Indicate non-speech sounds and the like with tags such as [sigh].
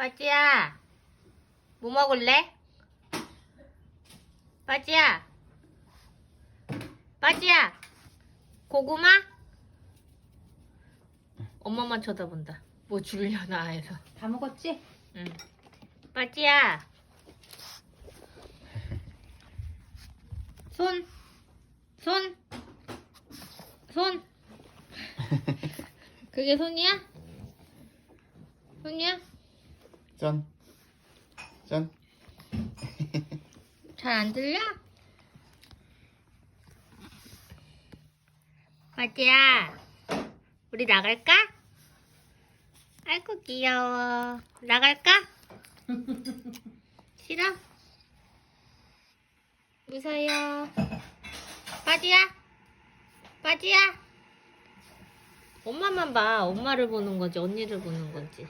빠지야, 뭐 먹을래? 빠지야, 빠지야, 고구마? 엄마만 쳐다본다. 뭐 주려나 해서. 다 먹었지? 응. 빠지야. 손, 손, 손. [laughs] 그게 손이야? 손이야? 짠. 짠. [laughs] 잘 안 들려? 빠지야, 우리 나갈까? 아이고 귀여워. 나갈까? [laughs] 싫어? 무서워. 빠지야, 빠지야. 엄마만 봐. 엄마를 보는 거지, 언니를 보는 거지.